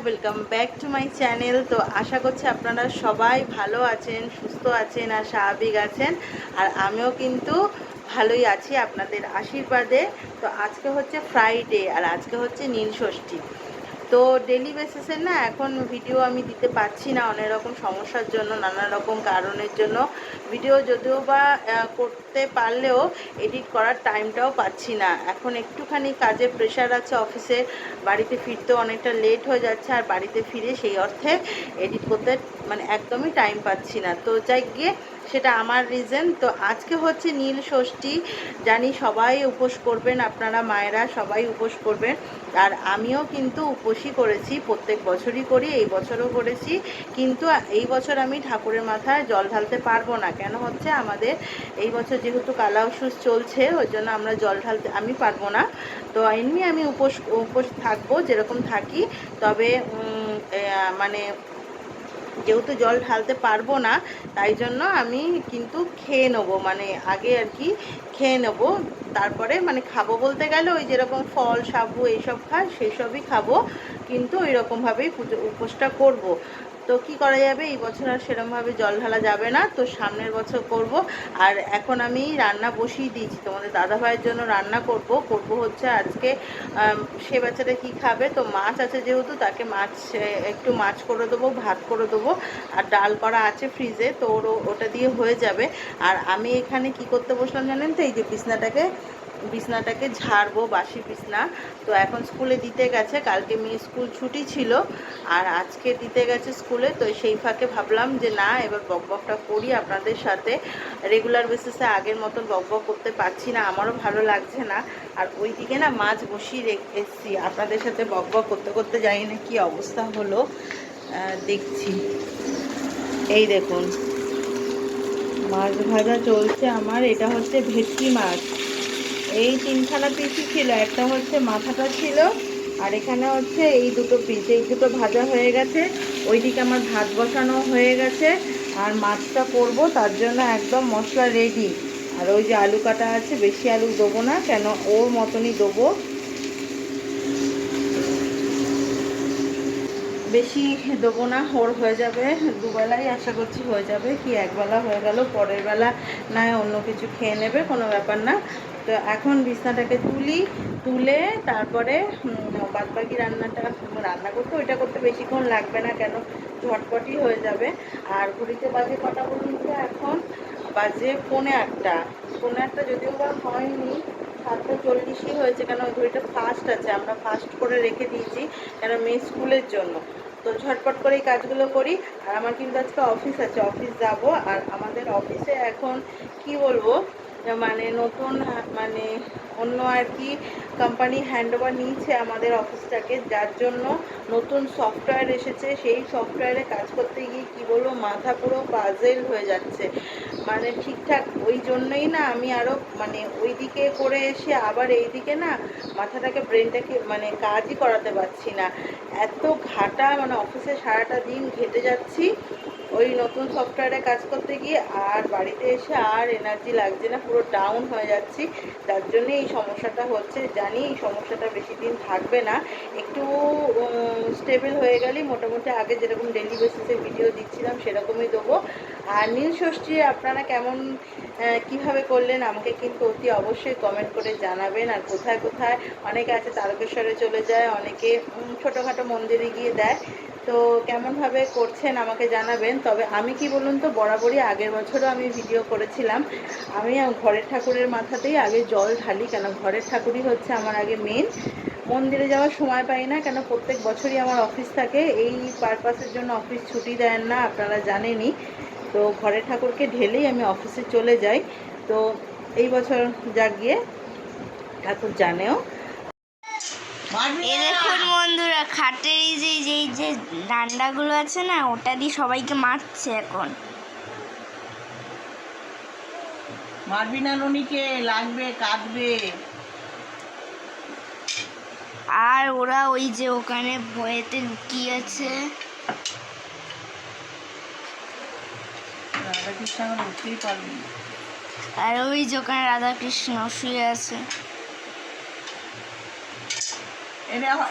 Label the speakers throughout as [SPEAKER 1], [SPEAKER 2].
[SPEAKER 1] Welcome back to my channel তো আশা করছি আপনারা সবাই ভালো আছেন, সুস্থ আছেন আর স্বাভাবিক আছেন। আর আমিও কিন্তু ভালোই আছি আপনাদের আশীর্বাদে। তো আজকে হচ্ছে ফ্রাইডে আর আজকে হচ্ছে নীল ষষ্ঠী। তো ডেলি বেসিসে না এখন ভিডিও আমি দিতে পারছি না অনেক রকম সমস্যার জন্য, নানা রকম কারণের জন্য। ভিডিও যদিও বা করতে পারলেও এডিট করার টাইমটাও পাচ্ছি না। এখন একটুখানি কাজে প্রেশার আছে অফিসে বাড়িতে ফিরতে অনেকটা লেট হয়ে যাচ্ছে আর বাড়িতে ফিরে সেই অর্থে এডিট করতে মানে একদমই টাইম পাচ্ছি না। তো যাই গিয়ে সেটা আমার রিজন তো আজকে হচ্ছে নীল ষষ্ঠী। জানি সবাই উপোস করবেন, আপনারা মায়েরা সবাই উপোস করবেন। আর আমিও কিন্তু উপোসই করেছি, প্রত্যেক বছরই করি, এই বছরও করেছি। কিন্তু এই বছর আমি ঠাকুরের মাথায় জল ঢালতে পারব না। কেন হচ্ছে আমাদের এই বছর যেহেতু কালা ওষুধ চলছে, ওই জন্য আমরা জল ঢালতে আমি পারব না। তো এমনি আমি উপোস উপোস থাকব, যেরকম থাকি। তবে মানে যেহেতু জল ঢালতে পারব না, তাই জন্য আমি কিন্তু খেয়ে নেব মানে আগে আর কি খেয়ে নেব। তারপরে মানে খাব বলতে গেলে ওই যেরকম ফল, সাবু, এইসব খায়, সেই সবই খাব। কিন্তু ওই রকমভাবেই পুজো, উপোসটা করব। তো কি করা যাবে? এই বছর আর সেরকমভাবে জল ঢালা যাবে না। তো সামনের বছর করব। আর এখন আমি রান্না বসিয়ে দিয়েছি। তোমাদের দাদা ভাইয়ের জন্য রান্না করব। করব হচ্ছে আজকে সে বাচ্চাটা কি খাবে? তো মাছ আছে যেহেতু, তাকে মাছ একটু মাছ করে দেবো, ভাত করে দেবো। আর ডাল করা আছে ফ্রিজে, তো ওর ওটা দিয়ে হয়ে যাবে। আর আমি এখানে কি করতে বসলাম জানেন তো? এই যে বিছনাটাকে বিছনাটাকে ঝাড়বো, বাসি বিছনা। তো এখন স্কুলে দিতে গেছে, কালকে মেয়ে স্কুল ছুটি ছিল, আর আজকে দিতে গেছে স্কুলে। তো সেই ফাঁকে ভাবলাম যে না, এবার বকবকটা করি আপনাদের সাথে। রেগুলার বেসিসে আগের মতন বকবক করতে পারছি না, আমারও ভালো লাগছে না। আর ওইদিকে না মাছ বসিয়ে এসছি, আপনাদের সাথে বকবক করতে করতে জানি না কি অবস্থা হলো। দেখছি। এই দেখুন, মাছ ভাজা চলছে আমার, এটা হচ্ছে ভেটকি মাছ। এই তিনখানা পিসই ছিল। একটা হচ্ছে মাথাটা ছিল আর এখানে হচ্ছে এই দুটো পিস। এই দুটো ভাজা হয়ে গেছে। ওইদিকে আমার ভাত বসানো হয়ে গেছে। আর মাছটা করব, তার জন্য একদম মশলা রেডি আর ওই যে আলু কাটা আছে, বেশি আলু দেবো না, কেন ওর মতনই দেবো। বেশি দেবো না, ওর হয়ে যাবে। দুবেলাই আশা করছি হয়ে যাবে। কি একবেলা হয়ে গেল, পরের বেলা না অন্য কিছু খেয়ে নেবে, কোনো ব্যাপার না। তো এখন বিছনাটাকে তুলি, তুলে তারপরে বাদ বাকি রান্নাটা রান্না করতে, ওইটা করতে বেশিক্ষণ লাগবে না কেন? ঝটপটই হয়ে যাবে। আর ঘড়িতে বাজে কটা বলুন তো এখন? বাজে পৌনে আটটা। পৌনে আটটা যদিও বা হয়নি, সাতটা চল্লিশই হয়েছে, কেন ওই ঘড়িটা ফাস্ট আছে, আমরা ফাস্ট করে রেখে দিয়েছি, কেন মেয়ে স্কুলের জন্য। তো ঝটপট করে এই কাজগুলো করি। আর আমার কিন্তু আজকে অফিস আছে, অফিস যাব। আর আমাদের অফিসে এখন, কি বলব? মানে নতুন মানে অন্য আর কি কোম্পানি হ্যান্ড ওভার নিয়েছে আমাদের অফিসটাকে যার জন্য নতুন সফটওয়্যার এসেছে। সেই সফটওয়্যারে কাজ করতে গিয়ে কি বলব, মাথা পুরো পাজেল হয়ে যাচ্ছে। মানে ঠিকঠাক ওই জন্যই না আমি আরও মানে ওই দিকে করে এসে আবার এই দিকে না মাথাটাকে ব্রেনটাকে মানে কাজই করাতে পারছি না। এত ঘাটা মানে অফিসে সারাটা দিন ঘেটে যাচ্ছি। ওই নতুন সফটওয়্যারে কাজ করতে গিয়ে আর বাড়িতে এসে আর এনার্জি লাগছে না, পুরো ডাউন হয়ে যাচ্ছি। যার জন্য এই সমস্যাটা হচ্ছে। জানি এই সমস্যাটা বেশি দিন থাকবে না। একটু স্টেবল হয়ে গেলেই মোটামুটি আগে যেরকম ডেলি বেসিসে ভিডিও দিচ্ছিলাম সেরকমই দেবো। আর নীল ষষ্ঠী, আপনারা কেমন কীভাবে করলেন আমাকে কিন্তু অতি অবশ্যই কমেন্ট করে জানাবেন। আর কোথায় কোথায়? অনেকে আছে তারকেশ্বরে চলে যায়, অনেকে ছোটোখাটো মন্দিরে গিয়ে দেয়। তো কেমনভাবে করছেন আমাকে জানাবেন। তবে আমি কি বলুন তো, বরাবরই আগের বছরও আমি ভিডিও করেছিলাম। আমি ঘরের ঠাকুরের মাথাতেই আগে জল ঢালি কেন? ঘরের ঠাকুরই হচ্ছে আমার আগে মেন মন্দিরে যাওয়ার সময় পাই না কেন? প্রত্যেক বছরই আমার অফিস থাকে। এই পারপাসের জন্য অফিস ছুটি দেন না, আপনারা জানেনই। তো ঘরের ঠাকুরকে ঢেলেই আমি অফিসে চলে যাই। তো এই বছর যা গিয়ে ঠাকুর জানেও।
[SPEAKER 2] এ দেখুন বন্ধুরা খাটের এই যে যে এই যে ডান্ডাগুলো আছে না ওটা দিয়ে সবাইকে মারছে এখন।
[SPEAKER 1] মারবি না ননিকে লাগবে কাঁদবে।
[SPEAKER 2] আর ওরা ওই যে ওখানে বইয়েতে লুকিয়ে আছে।
[SPEAKER 1] রাধাকৃষ্ণ উঠতেই পারবি
[SPEAKER 2] আর ওই যে ওখানে রাধাকৃষ্ণ শুয়ে আছে।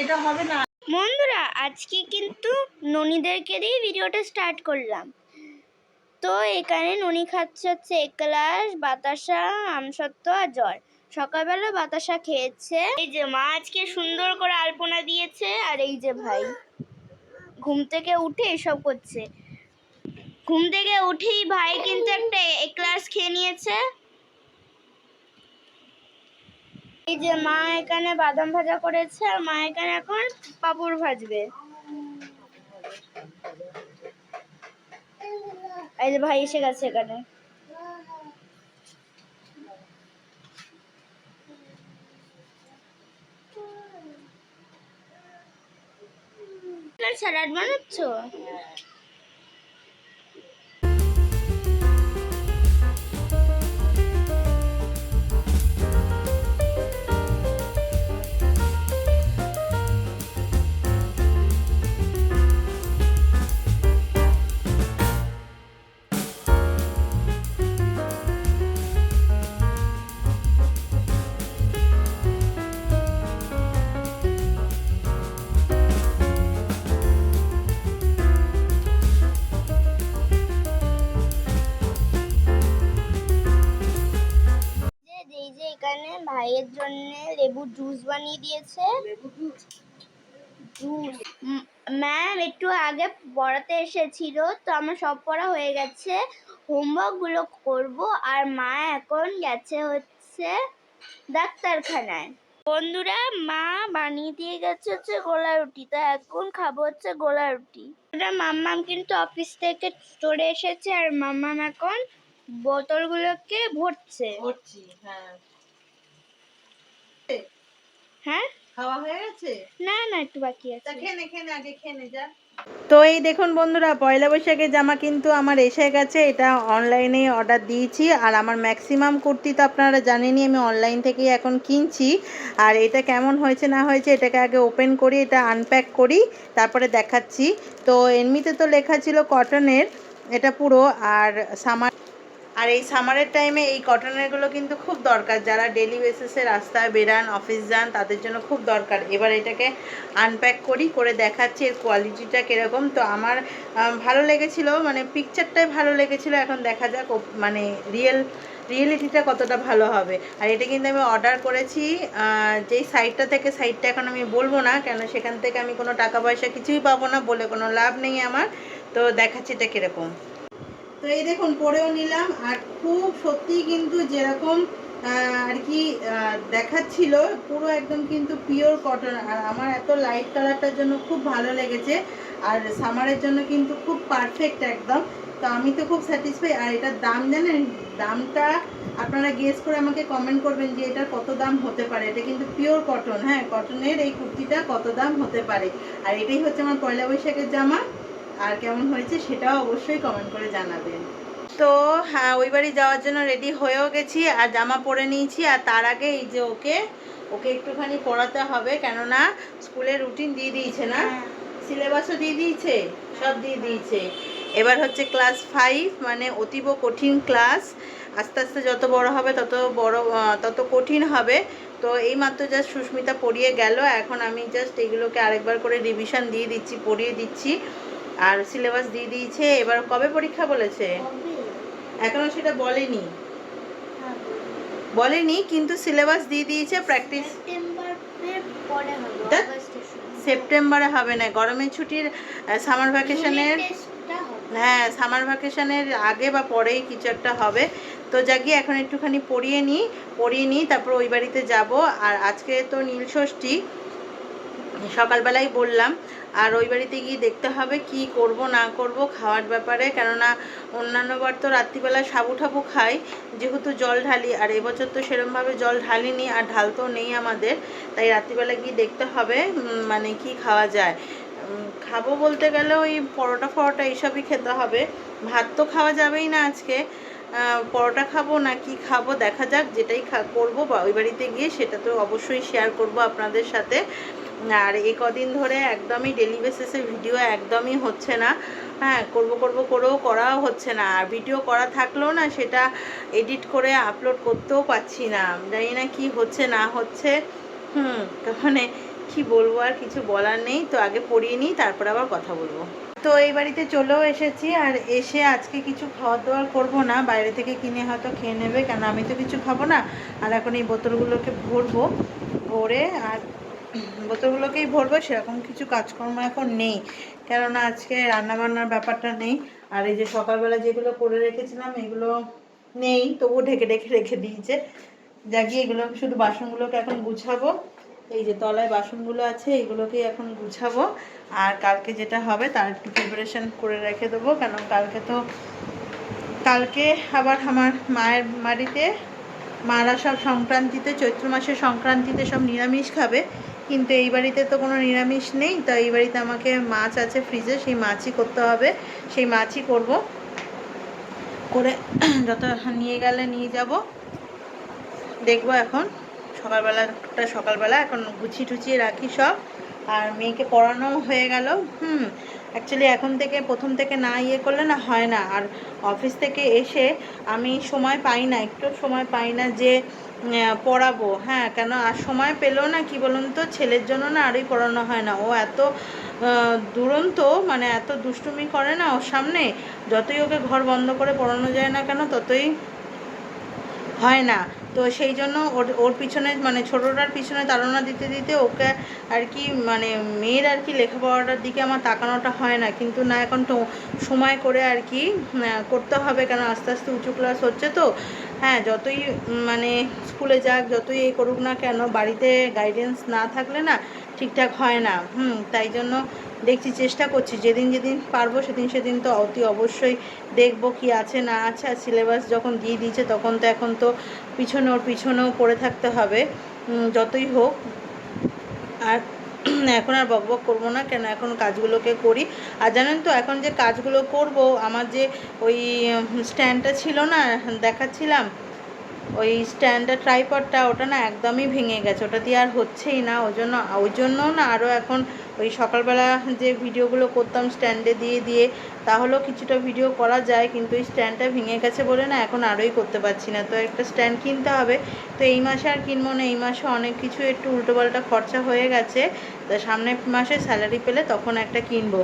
[SPEAKER 1] এটা হবে না।
[SPEAKER 2] বন্ধুরা, আজকে কিন্তু ননীদেরকে দিয়ে ভিডিওটা স্টার্ট করলাম। তো এখানে ননি খাচ্ছে হচ্ছে একলাস বাতাসা, আমসত্ত্ব আর জল। সকালবেলা বাতাসা খেয়েছে। এই যে মা আজকে সুন্দর করে আলপনা দিয়েছে, আর এই যে ভাই ঘুম থেকে উঠে এসব করছে। ঘুম থেকে উঠেই ভাই কিন্তু একটা একলাস খেয়ে নিয়েছে। এই যে মা এখানে বাদাম ভাজা করেছে, আর মা এখানে এখন পাপড় ভাজবে। এই যে ভাই এসে গেছে এখানে। স্যালাড বানাচ্ছ? ভাইয়ের জন্য লেবুর জুস বানিয়ে দিয়েছে। জুস? ম্যাম একটু আগে পড়াতে এসেছিল তো আমার সব পড়া হয়ে গেছে। হোমওয়ার্কগুলো করব আর মা এখন গেছে হচ্ছে ডাক্তারখানায়। বন্ধুরা মা বানিয়ে দিয়ে গেছে হচ্ছে গোলা রুটি তো এখন খাব হচ্ছে গোলা রুটি। মাম্মাম কিন্তু অফিস থেকে চলে এসেছে আর মাম্মাম এখন বোতলগুলোকে ভরছে।
[SPEAKER 1] করছি হ্যাঁ।
[SPEAKER 2] হ্যাঁ?
[SPEAKER 1] খাওয়া হয়ে গেছে?
[SPEAKER 2] না না একটু বাকি আছে।
[SPEAKER 1] খেনে খেনে আগে খেনে যা। তো এই দেখুন বন্ধুরা পয়লা বৈশাখের জামা কিন্তু আমার এসে গেছে। এটা অনলাইনে অর্ডার দিয়েছি। আর আমার ম্যাক্সিমাম কুর্তি তো আপনারা জানেনই আমি অনলাইন থেকেই এখন কিনছি। আর এটা কেমন হয়েছে না হয়েছে এটাকে আগে ওপেন করি এটা আনপ্যাক করি তারপরে দেখাচ্ছি। তো এমনিতে তো লেখা ছিল কটনের এটা পুরো। আর সামার আর এই সামারের টাইমে এই কটনেরগুলো কিন্তু খুব দরকার। যারা ডেলি বেসিসে রাস্তায় বেরান অফিস যান, তাদের জন্য খুব দরকার। এবার এটাকে আনপ্যাক করি, করে দেখাচ্ছি এর কোয়ালিটিটা কীরকম। তো আমার ভালো লেগেছিল মানে পিকচারটাই ভালো লেগেছিল। এখন দেখা যাক মানে রিয়েল রিয়েলিটিটা কতটা ভালো হবে। আর এটা কিন্তু আমি অর্ডার করেছি যেই সাইটটা থেকে সাইটটা এখন আমি বলব না, কেন সেখান থেকে আমি কোনো টাকা পয়সা কিছুই পাবো না বলে কোনো লাভ নেই আমার। তো দেখাচ্ছি এটা কীরকম। তো এই দেখুন, পরেও নিলাম। আর খুব সত্যি কিন্তু যেরকম আর কি দেখাচ্ছিল, পুরো একদম কিন্তু পিওর কটন আর আমার এত লাইট কালারটার জন্য খুব ভালো লেগেছে। আর সামারের জন্য কিন্তু খুব পারফেক্ট একদম। তো আমি তো খুব স্যাটিসফাই আর এটার দাম জানেন? দামটা আপনারা গেস করে আমাকে কমেন্ট করবেন যে এটার কত দাম হতে পারে। এটা কিন্তু পিওর কটন হ্যাঁ? কটনের এই কুর্তিটা কত দাম হতে পারে? আর এটাই হচ্ছে আমার পয়লা বৈশাখের জামা। আর কেমন হয়েছে সেটাও অবশ্যই কমেন্ট করে জানাবেন। তো হ্যাঁ ওই বাড়ি যাওয়ার জন্য রেডি হয়েও গেছি আর জামা পরে নিয়েছি আর তার আগে এই যে ওকে ওকে একটুখানি পড়াতে হবে কেননা স্কুলের রুটিন দিয়ে দিয়েছে না? সিলেবাসও দিয়ে দিয়েছে? সব দিয়ে দিয়েছে। এবার হচ্ছে ক্লাস ফাইভ মানে অতীব কঠিন ক্লাস আস্তে আস্তে যত বড় হবে তত বড় তত কঠিন হবে। তো এই মাত্র জাস্ট সুস্মিতা পড়িয়ে গেল এখন আমি জাস্ট এগুলোকে আরেকবার করে রিভিশন দিয়ে দিচ্ছি পড়িয়ে দিচ্ছি। আর সিলেবাস দিয়ে দিয়েছে এবার কবে পরীক্ষা বলেছে? এখনও সেটা বলেনি। বলেনি কিন্তু সিলেবাস দিয়ে দিয়েছে প্র্যাকটিস। সেপ্টেম্বরে হবে না গরমের ছুটির সামার ভ্যাকেশনের। হ্যাঁ সামার ভ্যাকেশনের আগে বা পরেই কিছু একটা হবে। তো যাকি এখন একটুখানি পড়িয়ে নিই পড়িয়ে নিই তারপর ওই বাড়িতে যাব। আর আজকে তো নীল ষষ্ঠী সকালবেলাই বললাম। আর ওই বাড়িতে গিয়ে দেখতে হবে কি করব, না করব খাওয়ার ব্যাপারে। কেননা অন্যান্যবার তো রাত্রিবেলা সাবু ঠাবু খাই, যেহেতু জল ঢালি, আর এবছর তো সেরমভাবে জল ঢালিনি আর ঢালতেও নেই আমাদের। তাই রাত্রিবেলা গিয়ে দেখতে হবে মানে কি খাওয়া যায়। খাব বলতে গেলে ওই পরোটা ফরোটা এইসবই খেতে হবে। ভাত তো খাওয়া যাবেই না আজকে। পরোটা খাব না কি খাব দেখা যাক, যেটাই খা, করব বা ওই বাড়িতে গিয়ে সেটা তো অবশ্যই শেয়ার করব আপনাদের সাথে। আর এই কদিন ধরে একদমই ডেলি বেসিসে ভিডিও একদমই হচ্ছে না। হ্যাঁ করব করব, করেও করাও হচ্ছে না। আর ভিডিও করা থাকলেও না সেটা এডিট করে আপলোড করতেও পাচ্ছি না। জানি না কি হচ্ছে, না হচ্ছে। হুম মানে কি বলব আর কিছু বলার নেই। তো আগে পড়িয়ে নিই, তারপর আবার কথা বলব। তো এই বাড়িতে চলেও এসেছি আর এসে আজকে কিছু খাওয়া দাওয়া করব না। বাইরে থেকে কিনে হয়তো খেয়ে নেবে, কেন আমি তো কিছু খাব না। আর এখন এই বোতলগুলোকে ভরবো, ভরে আর বোতলগুলোকেই ভরবো, সেরকম কিছু কাজকর্ম এখন নেই। কেননা আজকে রান্নাবান্নার ব্যাপারটা নেই, আর এই যে সকালবেলা যেগুলো করে রেখেছিলাম, এগুলো নেই, তবুও ঢেকে ঢেকে রেখে দিয়েছে। জাগিয়ে এগুলো শুধু বাসনগুলোকে এখন গুছাবো। এই যে তলায় বাসনগুলো আছে, এগুলোকেই এখন গুছাবো। আর কালকে যেটা হবে, তার একটু প্রিপারেশন করে রেখে দেবো। কারণ কালকে তো, কালকে আবার আমার মায়ের বাড়িতে, মারা সব সংক্রান্তিতে, চৈত্র মাসের সংক্রান্তিতে সব নিরামিষ খাবে। কিন্তু এই বাড়িতে তো কোনো নিরামিষ নেই, তো এই বাড়িতে আমাকে মাছ আছে ফ্রিজে সেই মাছই করতে হবে, সেই মাছই করব। করে যত নিয়ে গেলে নিয়ে যাব। দেখব এখন, সকালবেলাটা সকালবেলা, এখন গুছিয়ে টুচিয়ে রাখি সব। আর মেয়েকে পড়ানো হয়ে গেল, হুম অ্যাকচুয়ালি এখন থেকে প্রথম থেকে না ইয়ে করলে না হয় না। আর অফিস থেকে এসে আমি সময় পাই না, একটু সময় পাই না যে পড়াবো। হ্যাঁ কেন? আর সময় পেলেও না, কি বলুন তো? ছেলের জন্য না আরই পড়ানো হয় না। ও এত দুরন্ত মানে এত দুষ্টুমি করে না ওর সামনে। যতই ওকে ঘর বন্ধ করে পড়ানো যায় না কেন, ততই হয় না। তো সেই জন্য ওর ওর পিছনে মানে ছোটোটার পিছনে তাড়না দিতে দিতে ওকে আর কি মানে মেয়ের আর কি লেখাপড়াটার দিকে আমার তাকানোটা হয় না। কিন্তু না, এখন তো সময় করে আর কি করতে হবে কেন? আস্তে আস্তে উঁচু ক্লাস হচ্ছে তো। হ্যাঁ যতই মানে স্কুলে যাক, যতই এই করুক না কেন, বাড়িতে গাইডেন্স না থাকলে না ঠিকঠাক হয় না। হুম, তাই জন্য দেখছি, চেষ্টা করছি। যেদিন যেদিন পারব, সেদিন সেদিন তো অতি অবশ্যই দেখব কি আছে, না আছে। আর সিলেবাস যখন দিয়ে দিয়েছে, তখন তো এখন তো পিছনে ওর পিছনেও পড়ে থাকতে হবে যতই হোক। আর এখন আর বকবক করব না, কেন এখন কাজগুলোকে করি। আর জানেন তো, এখন যে কাজগুলো করব, আমার যে ওই স্ট্যান্ডটা ছিল না, দেখাচ্ছিলাম? ওই স্ট্যান্ডার ট্রাইপডটা ওটা না একদমই ভেঙে গেছে। ওটা দিয়ে আর হচ্ছেই না। ওই জন্য ওই জন্য না আরও এখন ওই সকালবেলা যে ভিডিওগুলো করতাম স্ট্যান্ডে দিয়ে দিয়ে, তাহলেও কিছুটা ভিডিও করা যায়, কিন্তু ওই স্ট্যান্ডটা ভেঙে গেছে বলে না এখন আরোই করতে পারছি না। তো একটা স্ট্যান্ড কিনতে হবে। তো এই মাসে আর কিনবো না, এই মাসে অনেক কিছু একটু উল্টোপাল্টা খরচা হয়ে গেছে। তা সামনের মাসে স্যালারি পেলে তখন একটা কিনবো।